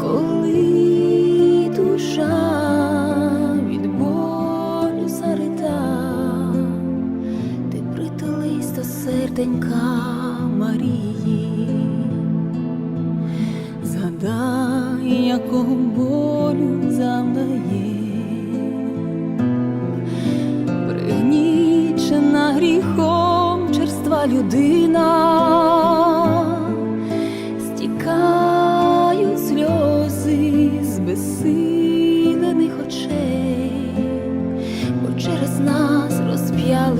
коли душа від болю зарита, ти притулись серденька Марії, згадай, якого болю завдає. Гріхом черства людина.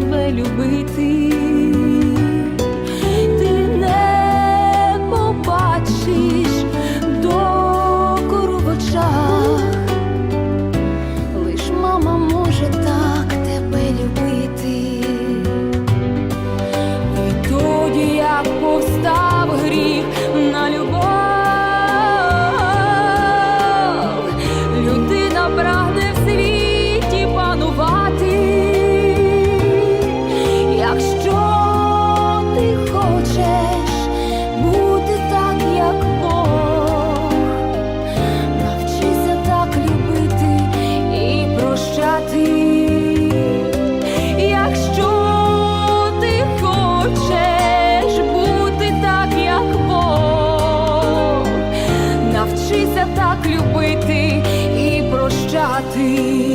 тебе любити. partir.